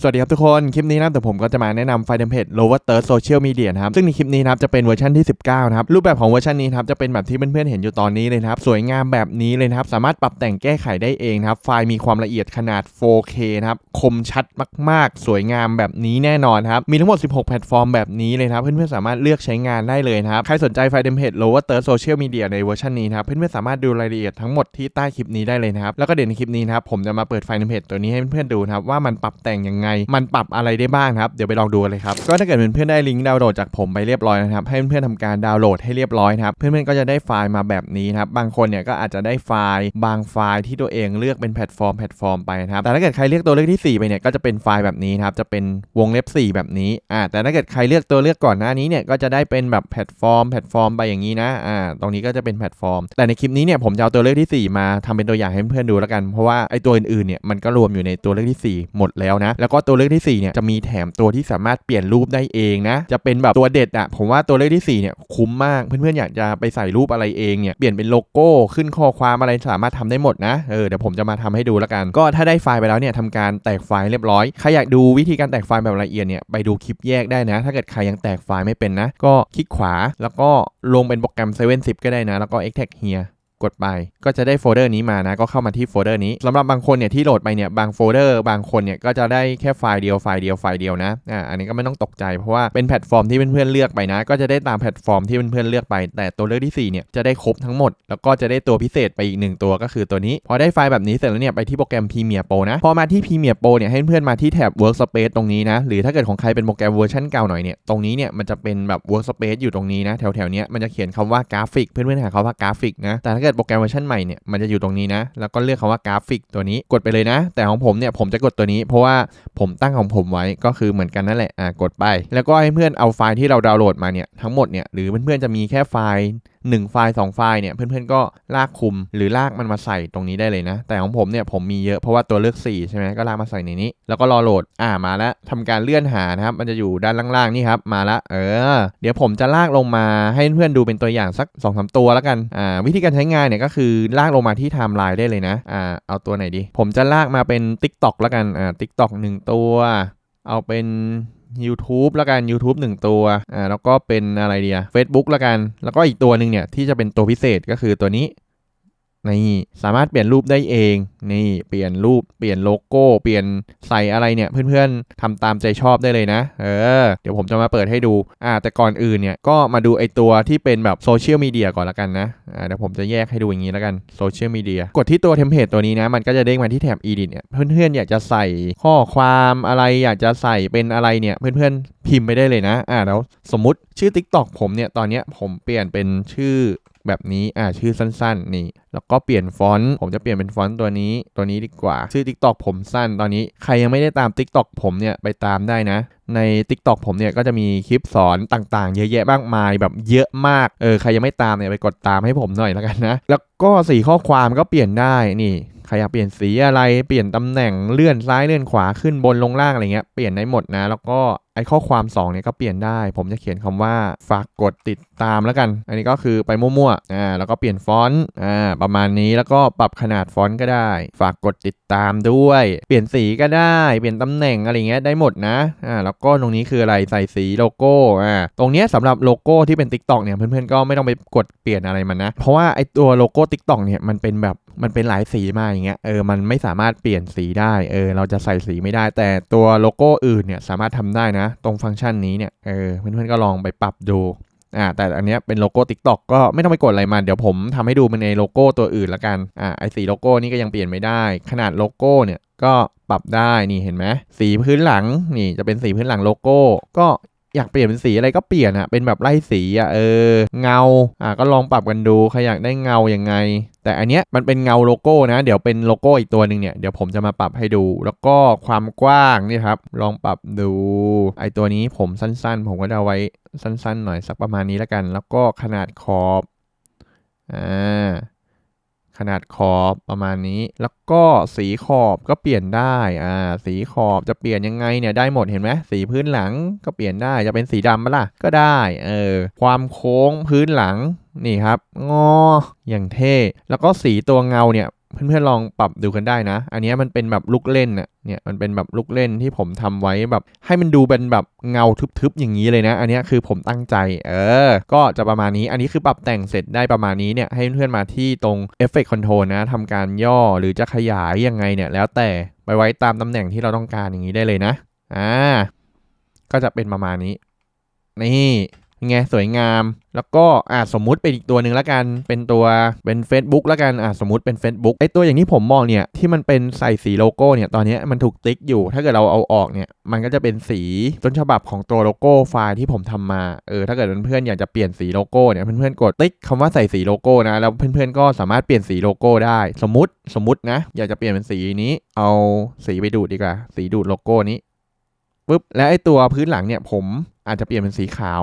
สวัสดีครับทุกคน คลิปนี้นะแต่ผมก็จะมาแนะนำไฟล์เทมเพลต Lower Third Social Media นะครับ ซึ่งในคลิปนี้นะครับจะเป็นเวอร์ชันที่ 19 นะครับ รูปแบบของเวอร์ชันนี้นะครับจะเป็นแบบที่เพื่อนๆเห็นอยู่ตอนนี้เลยนะครับ สวยงามแบบนี้เลยนะครับ สามารถปรับแต่งแก้ไขได้เองนะครับ ไฟล์มีความละเอียดขนาด 4K นะครับ คมชัดมากๆ สวยงามแบบนี้แน่นอนครับ มีทั้งหมด 16 แพลตฟอร์มแบบนี้เลยนะครับ เพื่อนๆสามารถเลือกใช้งานได้เลยนะครับ ใครสนใจไฟล์เทมเพลต Lower Third Social Media ในเวอร์ชันนี้นะครับ เพื่อนๆสามารถดูรายละเอียดทั้งหมดที่ใต้คลิปนี้ได้เลยนะครับ แล้วก็เดี๋ยวในคลิปนี้นะครับผมจะมาเปิดไฟเทมเพลตตัวนี้ให้เพื่อนๆดูนะครับว่ามันปรับแต่งยังไงมันปรับอะไรได้บ้างครับ เดี๋ยวไปลองดูกันเลยครับ ก็ถ้าเกิดเพื่อนๆได้ลิงก์ดาวน์โหลดจากผมไปเรียบร้อยนะครับ ให้เพื่อนๆทำการดาวน์โหลดให้เรียบร้อยนะครับ เพื่อนๆก็จะได้ไฟล์มาแบบนี้นะครับ บางคนเนี่ยก็อาจจะได้ไฟล์บางไฟล์ที่ตัวเองเลือกเป็นแพลตฟอร์มแพลตฟอร์มไปนะครับ แต่ถ้าเกิดใครเลือกตัวเลือกที่ 4 ไปเนี่ย ก็จะเป็นไฟล์แบบนี้นะครับ จะเป็นวงเล็บ 4 แบบนี้ อ่า แต่ถ้าเกิดใครเลือกตัวเลือกก่อนหน้านี้เนี่ย ก็จะได้เป็นแบบแพลตฟอร์มแพลตฟอร์มไปอย่างนี้นะ อ่า ตรงนี้ก็จะเป็นแพลตฟอร์ม แต่ในคลิปนี้เนี่ยผมจะเอาตัวเลือกที่ 4 มาทำเป็นตัวอย่างให้เพื่อนๆดูแล้วกัน เพราะว่าไอตัวอื่นๆเนี่ยมันก็รวมอยู่ในตัวเลือกที่ 4 หมดแล้วนะแล้วกตัวเลือกที่ 4 เนี่ย จะมีแถมตัวที่สามารถเปลี่ยนรูปได้เองนะ จะเป็นแบบตัวเด็ดอะผมว่าตัวเลือกที่ 4 เนี่ย คุ้มมาก เพื่อนๆ อยากจะไปใส่รูปอะไรเองเนี่ย เปลี่ยนเป็นโลโก้ ขึ้นข้อความอะไรสามารถทำได้หมดนะ เออ เดี๋ยวผมจะมาทำให้ดูแล้วกัน ก็ถ้าได้ไฟล์ไปแล้วเนี่ยทำการแตกไฟล์เรียบร้อย ใครอยากดูวิธีการแตกไฟล์แบบละเอียดเนี่ย ไปดูคลิปแยกได้นะ ถ้าเกิดใครยังแตกไฟล์ไม่เป็นนะ ก็คลิกขวา แล้วก็ลงเป็นโปรแกรม7 10ก็ได้นะ แล้วก็ extract here ดไป ก็จะได้โฟลเดอร์นี้มานะ ก็เข้ามาที่โฟลเดอร์นี้สำหรับบางคนเนี่ยที่โหลดไปเนี่ยบางโฟลเดอร์บางคนเนี่ยก็จะได้แค่ไฟล์เดียวไฟล์เดียวไฟล์เดียวนะอ่าอันนี้ก็ไม่ต้องตกใจเพราะว่าเป็นแพลตฟอร์มที่เพื่อนๆเลือกไปนะ ก็จะได้ตามแพลตฟอร์มที่เพื่อนๆเลือกไป แต่ตัวเลือกที่4เนี่ยจะได้ครบทั้งหมด แล้วก็จะได้ตัวพิเศษไปอีกหนึ่งตัวก็คือตัวนี้ พอได้ไฟล์แบบนี้เสร็จแล้วเนี่ยไปที่โปรแกรม Premiere Pro นะพอมาที่ Premiere Pro เนี่ยให้เพื่อนๆมาที่แถบ Workspace ตรงนี้นะหรือถ้าเกิดของใครเป็นโปรแกรมเวอร์ชันเก่าหน่อยเนี่ยตรงนี้เนี่ยมันจะเป็นแบบ Workspace อยู่ตรงนี้นะแถวๆเนี้ยมันจะเขียนคำว่ากราฟิกเพื่อนๆหาคำว่ากราฟิกนะแต่ถ้าเกิดโปรแกรมเวอร์ชันใหม่เนี่ยมันจะอยู่ตรงนี้นะ แล้วก็เลือกคำว่ากราฟิกตัวนี้กดไปเลยนะ แต่ของผมเนี่ยผมจะกดตัวนี้เพราะว่าผมตั้งของผมไว้ก็คือเหมือนกันนั่นแหละอ่ากดไป แล้วก็ให้เพื่อนเอาไฟล์ที่เราดาวน์โหลดมาเนี่ยทั้งหมดเนี่ยหรือเพื่อนๆจะมีแค่ไฟล์ 1 ไฟล์ 2 ไฟล์เนี่ยเพื่อนๆก็ลากคุมหรือลากมันมาใส่ตรงนี้ได้เลยนะ แต่ของผมเนี่ยผมมีเยอะเพราะว่าตัวเลือก 4 ใช่ไหมก็ลากมาใส่ในนี้ แล้วก็รอโหลดอ่ามาแล้วทำการเลื่อนหานะครับ มันจะอยู่ด้านล่างๆนี่ครับมาละเออ เดี๋ยวผมจะลากลงมาให้เพื่อนๆดูเป็นตัวอย่างสัก2อสตัวแล้วกันอ่าวิธีการใช้งานเนี่ยก็คือลากลงมาที่ไทม์ไลน์ได้เลยนะอ่าเอาตัวไหนดี ผมจะลากมาเป็น Tik t o อกแล้วกันอ่า Tik t o อกหนึ่งตัว เอาเป็น YouTube แล้วกัน YouTube 1 ตัวอ่าแล้วก็เป็นอะไรเดีย Facebook แล้วกัน แล้วก็อีกตัวหนึ่งเนี่ยที่จะเป็นตัวพิเศษก็คือตัวนี้ นี่สามารถเปลี่ยนรูปได้เอง นี่เปลี่ยนรูปเปลี่ยนโลโก้ เปลี่ยนใส่อะไรเนี่ยเพื่อนๆทำตามใจชอบได้เลยนะ เออ เดี๋ยวผมจะมาเปิดให้ดูอ่าแต่ก่อนอื่นเนี่ยก็มาดูไอตัวที่เป็นแบบโซเชียลมีเดียก่อนละกันนะอ่าเดี๋ยวผมจะแยกให้ดูอย่างนี้ล้วกันโซเชียลมีเดียกดที่ตัวเทมเพลตตัวนี้นะมันก็จะเด้งมาที่แถบ edit เนี่ยเพื่อนๆอยากจะใส่ข้อความอะไรอยากจะใส่เป็นอะไรเนี่ยเพื่อนๆพิมพ์ไปได้เลยนะอ่าแล้วสมมติชื่อ TikTok ผมเนี่ยตอนเนี้ยผมเปลี่ยนเป็นชื่อ แบบนี้อ่าชื่อสั้น ๆ นี่ แล้วก็เปลี่ยนฟอนต์ผมจะเปลี่ยนเป็นฟอนต์ตัวนี้ตัวนี้ดีกว่า ชื่อ TikTok ผมสั้นตอนนี้ใครยังไม่ได้ตาม TikTok ผมเนี่ยไปตามได้นะใน TikTok ผมเนี่ยก็จะมีคลิปสอนต่างๆ เยอะแยะมากมายแบบเยอะมากเออใครยังไม่ตามเนี่ยไปกดตามให้ผมหน่อยแล้วกันนะ แล้วก็สีข้อความก็เปลี่ยนได้นี่ ใครอยากเปลี่ยนสีอะไร เปลี่ยนตำแหน่งเลื่อนซ้ายเลื่อนขวาขึ้นบนลงล่างอะไรเงี้ย เปลี่ยนได้หมดนะ แล้วก็ไอข้อความ2เนี่ยก็เปลี่ยนได้ ผมจะเขียนคำว่าฝากกดติดตามแล้วกัน อันนี้ก็คือไปมั่วๆ อ่า แล้วก็เปลี่ยนฟอนต์ อ่า ประมาณนี้ แล้วก็ปรับขนาดฟอนต์ก็ได้ ฝากกดติดตามด้วย เปลี่ยนสีก็ได้ เปลี่ยนตำแหน่งอะไรเงี้ยได้หมดนะ อ่า แล้วก็ตรงนี้คืออะไร ใส่สีโลโก้ อ่า ตรงเนี้ยสำหรับโลโก้ที่เป็น TikTok เนี่ย เพื่อนๆ ก็ไม่ต้องไปกดเปลี่ยนอะไรมันนะ เพราะว่าไอตัวโลโก้ TikTok เนี่ย มันเป็นแบบ มันเป็นหลายสีมาอย่างเงี้ยเออมันไม่สามารถเปลี่ยนสีได้เออเราจะใส่สีไม่ได้ แต่ตัวโลโก้อื่นเนี่ยสามารถทำได้นะ ตรงฟังก์ชันนี้เนี่ยเออเพื่อนๆก็ลองไปปรับดูอ่าแต่อันเนี้ยเป็นโลโก้ TikTok ก็ไม่ต้องไปกดอะไรมัน เดี๋ยวผมทำให้ดูเป็นในโลโก้ตัวอื่นละกันอ่าไอสีโลโก้นี่ก็ยังเปลี่ยนไม่ได้ ขนาดโลโก้เนี่ยก็ปรับได้นี่เห็นไหมสีพื้นหลังนี่จะเป็นสีพื้นหลังโลโก้ ก็ อยากเปลี่ยนเป็นสีอะไรก็เปลี่ยนอะเป็นแบบไล่สีอะเออ เงาอ่าก็ลองปรับกันดูใครอยากได้เงายังไง แต่อันเนี้ยมันเป็นเงาโลโก้นะ เดี๋ยวเป็นโลโก้อีกตัวหนึ่งเนี่ยเดี๋ยวผมจะมาปรับให้ดู แล้วก็ความกว้างนี่ครับ ลองปรับดูไอตัวนี้ผมสั้นๆ ผมก็จะเอาไว้สั้นๆ หน่อยสักประมาณนี้แล้วกัน แล้วก็ขนาดขอบอ่า ขนาดขอบประมาณนี้ แล้วก็สีขอบก็เปลี่ยนได้อ่าสีขอบจะเปลี่ยนยังไงเนี่ยได้หมดเห็นไหมสีพื้นหลังก็เปลี่ยนได้จะเป็นสีดำปะล่ะก็ได้เออความโค้งพื้นหลังนี่ครับงออย่างเท่ แล้วก็สีตัวเงาเนี่ย เพื่อนๆลองปรับดูกันได้นะ อันนี้มันเป็นแบบลูกเล่นน่ะเนี่ยมันเป็นแบบลูกเล่นที่ผมทำไว้แบบ ให้มันดูเป็นแบบเงาทึบๆอย่างนี้เลยนะ อันนี้คือผมตั้งใจ เออ ก็จะประมาณนี้อันนี้คือปรับแต่งเสร็จได้ประมาณนี้เนี่ยให้เพื่อนๆมาที่ตรง Effect Control นะทำการย่อหรือจะขยายยังไงเนี่ยแล้วแต่ไปไว้ตามตำแหน่งที่เราต้องการอย่างนี้ได้เลยนะอ่าก็จะเป็นประมาณนี้ นี่ ไงสวยงาม แล้วก็อ่าสมมุติเป็นอีกตัวหนึ่งแล้วกัน เป็นตัวเป็น Facebook แล้วกันอ่าสมมุติเป็น Facebook ไอตัวอย่างที่ผมมองเนี่ยที่มันเป็นใส่สีโลโก้เนี่ยตอนนี้มันถูกติ๊กอยู่ ถ้าเกิดเราเอาออกเนี่ยมันก็จะเป็นสีต้นฉบับของตัวโลโก้ไฟล์ที่ผมทำมาเออถ้าเกิดเพื่อนๆอยากจะเปลี่ยนสีโลโก้เนี่ยเพื่อนๆกดติ๊กคำว่าใส่สีโลโก้นะแล้วเพื่อนๆก็สามารถเปลี่ยนสีโลโก้ได้ สมมติสมมตินะ อยากจะเปลี่ยนเป็นสีนี้ เอาสีไปดูดดีกว่าสีดูดโลโก้นี้ปุ๊บและไอตัวพื้นหลังเนี่ยผมอาจจะเปลี่ยนเป็นสีขาว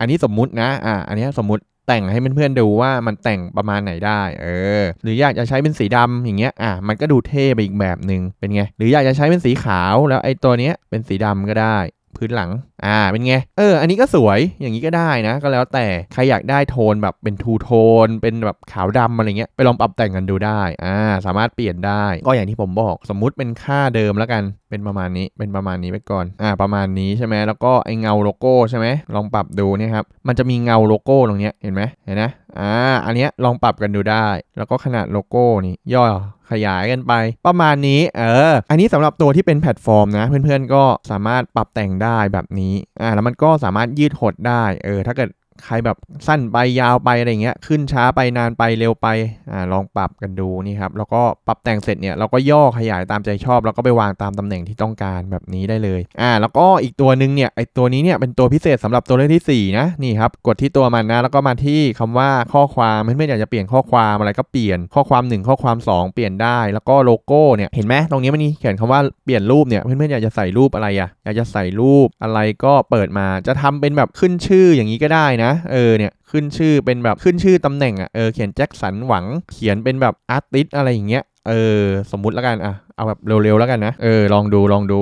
อันนี้สมมุตินะ อ่า อันนี้สมมุติแต่งให้เพื่อนๆดูว่ามันแต่งประมาณไหนได้ เออ หรืออยากจะใช้เป็นสีดำอย่างเงี้ย อะ มันก็ดูเท่ไปอีกแบบหนึ่งเป็นไง หรืออยากจะใช้เป็นสีขาว แล้วไอ้ตัวเนี้ยเป็นสีดำก็ได้ พื้นหลัง อ่า เป็นไง เออ อันนี้ก็สวย อย่างนี้ก็ได้นะ ก็แล้วแต่ ใครอยากได้โทนแบบเป็นทูโทน เป็นแบบขาวดำอะไรเงี้ย ไปลองปรับแต่งกันดูได้ อ่า สามารถเปลี่ยนได้ ก็อย่างที่ผมบอก สมมุติเป็นค่าเดิมแล้วกัน เป็นประมาณนี้ เป็นประมาณนี้ไปก่อน อ่า ประมาณนี้ใช่ไหม แล้วก็ไอเงาโลโก้ใช่ไหม ลองปรับดูเนี่ยครับ มันจะมีเงาโลโก้ตรงเนี้ย เห็นไหมเห็นนะ อ่า อันเนี้ยลองปรับกันดูได้ แล้วก็ขนาดโลโก้นี่ย่อขยายกันไป ประมาณนี้ เออ อันนี้สำหรับตัวที่เป็นแพลตฟอร์มนะ เพื่อนๆก็สามารถปรับแต่งได้แบบนี้ อ่า แล้วมันก็สามารถยืดหดได้ เออ ถ้าเกิด ใครแบบสั้นไปยาวไปอะไรเงี้ยขึ้นช้าไปนานไปเร็วไปอ่าลองปรับกันดูนี่ครับแล้วก็ปรับแต่งเสร็จเนี่ยเราก็ย่อขยายตามใจชอบ แล้วก็ไปวางตามตำแหน่งที่ต้องการแบบนี้ได้เลยอ่าแล้วก็อีกตัวหนึ่งเนี่ยไอตัวนี้เนี่ยเป็นตัวพิเศษสำหรับตัวเลขที่4นะนี่ครับกดที่ตัวมันนะแล้วก็มาที่คำว่าข้อความเพื่อนๆอยากจะเปลี่ยนข้อความอะไรก็เปลี่ยนข้อความ 1 ข้อความ 2 เปลี่ยนได้ แล้วก็โลโก้เนี่ยเห็นไหมตรงนี้มันมีเขียนคำว่าเปลี่ยนรูปเนี่ยเพื่อนๆอยากจะใส่รูปอะไรอะอยากจะใส่รูปอะไรก็เปิดมาจะทำเป็นแบบขึ้นชื่ออย่างนี้ก็ได้นะเออเนี่ยขึ้นชื่อเป็นแบบขึ้นชื่อตำแหน่งอะเออเขียนแจ็คสันหวังเขียนเป็นแบบอาร์ติสอะไรอย่างเงี้ยเออสมมุติแล้วกันอะเอาแบบเร็วๆแล้วกันนะเออลองดูลองดู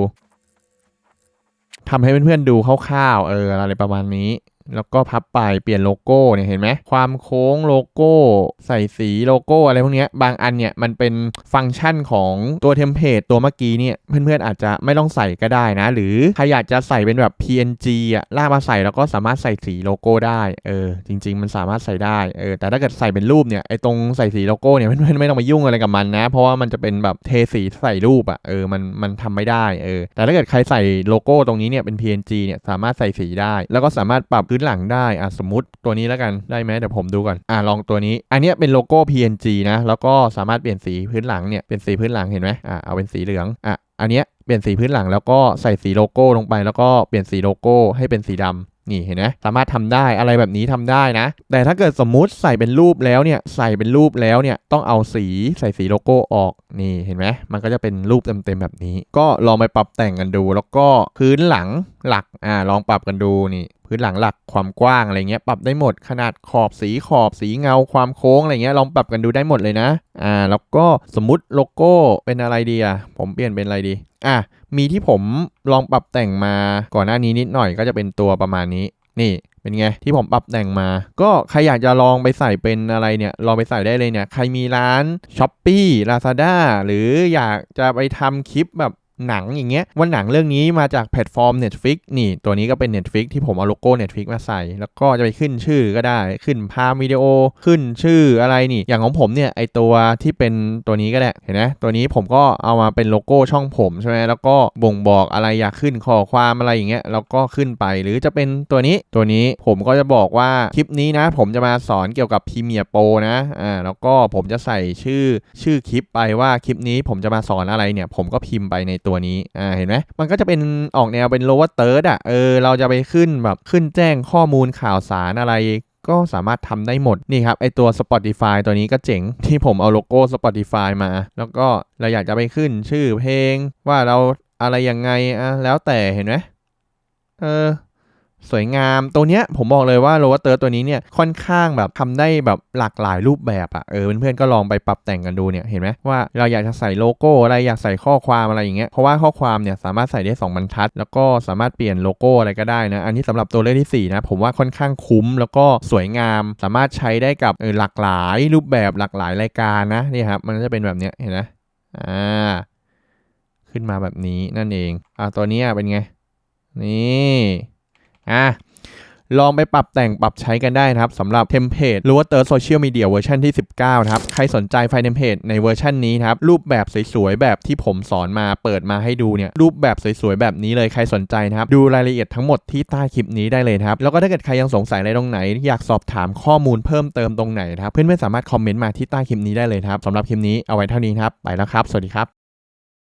ทำให้เพื่อนๆดูคร่าวๆเอออะไรประมาณนี้ แล้วก็พับไปเปลี่ยนโลโก้เนี่ยเห็นไหมความโค้งโลโก้ใส่สีโลโก้อะไรพวกเนี้ยบางอันเนี่ยมันเป็นฟังก์ชันของตัวเทมเพลตตัวเมื่อกี้เนี่ยเพื่อนๆอาจจะไม่ต้องใส่ก็ได้นะ หรือใครอยากจะใส่เป็นแบบ PNG อะลากมาใส่แล้วก็สามารถใส่สีโลโก้ได้เออจริง ๆ มันสามารถใส่ได้เออแต่ถ้าเกิดใส่เป็นรูปเนี่ยไอ้ตรงใส่สีโลโก้เนี่ยเพื่อนๆไม่ต้องมายุ่งอะไรกับมันนะ เพราะว่ามันจะเป็นแบบเทสีใส่รูปอะเออมันมันทำไม่ได้เออแต่ถ้าเกิดใครใส่โลโก้ตรงนี้เนี่ยเป็น PNG เนี่ยสามารถใส่สีได้ แล้วก็สามารถปรับพื้นหลังได้อะสมมติตัวนี้แล้วกันได้ไหมเดี๋ยวผมดูก่อนอะลองตัวนี้ อันนี้เป็นโลโก้ PNG นะแล้วก็สามารถเปลี่ยนสีพื้นหลังเนี่ยเป็นสีพื้นหลังเห็นไหมอะเอาเป็นสีเหลืองอะอันเนี้ยเปลี่ยนสีพื้นหลังแล้วก็ใส่สีโลโก้ลงไป แล้วก็เปลี่ยนสีโลโก้ให้เป็นสีดำนี่เห็นไหมสามารถทำได้อะไรแบบนี้ทำได้นะ แต่ถ้าเกิดสมมุติใส่เป็นรูปแล้วเนี่ยใส่เป็นรูปแล้วเนี่ยต้องเอาสีใส่สีโลโก้ออกนี่เห็นไหมมันก็จะเป็นรูปเต็มๆแบบนี้ ก็ลองไปปรับแต่งกันดู แล้วก็พื้นหลังหลักอ่าลองปรับกันดูนี่ พื้นหลังหลักความกว้างอะไรเงี้ยปรับได้หมดขนาดขอบสีขอบสีเงาความโค้งอะไรเงี้ยลองปรับกันดูได้หมดเลยนะอ่าแล้วก็สมมติโลโก้เป็นอะไรดีอะผมเปลี่ยนเป็นอะไรดีอะมีที่ผมลองปรับแต่งมาก่อนหน้านี้นิดหน่อยก็จะเป็นตัวประมาณนี้นี่เป็นไงที่ผมปรับแต่งมา ก็ใครอยากจะลองไปใส่เป็นอะไรเนี่ยลองไปใส่ได้เลยเนี่ยใครมีร้าน s h อ p e e Lazada หรืออยากจะไปทำคลิปแบบ หนังอย่างเงี้ยว่าหนังเรื่องนี้มาจากแพลตฟอร์ม Netflix นี่ ตัวนี้ก็เป็น Netflix ที่ผมเอาโลโก้ Netflix มาใส่ แล้วก็จะไปขึ้นชื่อก็ได้ขึ้นพามวิดีโอขึ้นชื่ออะไรนี่ อย่างของผมเนี่ยไอตัวที่เป็นตัวนี้ก็ได้เห็นไหมตัวนี้ผมก็เอามาเป็นโลโก้ช่องผมใช่ไหมแล้วก็บ่งบอกอะไรอยากขึ้นข้อความอะไรอย่างเงี้ยแล้วก็ขึ้นไปหรือจะเป็นตัวนี้ตัวนี้ผมก็จะบอกว่าคลิปนี้นะ ผมจะมาสอนเกี่ยวกับ Premiere Pro นะอ่าแล้วก็ผมจะใส่ชื่อชื่อคลิปไปว่าคลิปนี้ผมจะมาสอนอะไรเนี่ย ผมก็พิมพ์ไปในตวนี้อ่าเห็นไหมมันก็จะเป็นออกแนวเป็น lower third อะเออเราจะไปขึ้นแบบขึ้นแจ้งข้อมูลข่าวสารอะไรก็สามารถทำได้หมด นี่ครับ ไอตัว Spotify ตัวนี้ก็เจ๋งที่ผมเอาโลโก้ Spotify มา แล้วก็เราอยากจะไปขึ้นชื่อเพลงว่าเราอะไรยังไงอะแล้วแต่เห็นไหมเออ สวยงามตัวเนี้ยผมบอกเลยว่าโรเตอร์ตัวนี้เนี่ยค่อนข้างแบบทำได้แบบหลากหลายรูปแบบอะ่ะเออเพื่อนๆก็ลองไปปรับแต่งกันดูเนี่ยเห็นไหมว่าเราอยากจะใส่โลโก้อะไรอยากใส่ข้อความอะไรอย่างเงี้ยเพราะว่าข้อความเนี่ยสามารถใส่ได้2บรรทัด แล้วก็สามารถเปลี่ยนโลโก้อะไรก็ได้นะอันนี้สำหรับตัวเลขที่4นะผมว่าค่อนข้างคุ้มแล้วก็สวยงาม สามารถใช้ได้กับเออหลากหลายรูปแบบหลากหลายรายการนะนี่ครับมันจะเป็นแบบเนี้ยเห็นไหมอ่าขึ้นมาแบบนี้นั่นเองอ่าตัวนี้เป็นไงนี่ อะลองไปปรับแต่งปรับใช้กันได้นะครับสำหรับเทมเพลตหรือว่าเตอร์โซเชียลมีเดียเวอร์ชันที่ 19 นะครับ ใครสนใจไฟล์เทมเพลตในเวอร์ชันนี้นะครับ รูปแบบสวยๆ แบบที่ผมสอนมาเปิดมาให้ดูเนี่ย รูปแบบสวยๆ แบบนี้เลยใครสนใจนะครับ ดูรายละเอียดทั้งหมดที่ใต้คลิปนี้ได้เลยนะครับ แล้วก็ถ้าเกิดใครยังสงสัยอะไรตรงไหน อยากสอบถามข้อมูลเพิ่มเติมตรงไหนนะครับเพื่อนๆสามารถคอมเมนต์มาที่ใต้คลิปนี้ได้เลยครับสำหรับคลิปนี้เอาไว้เท่านี้ครับไปแล้วครับ สวัสดีครับ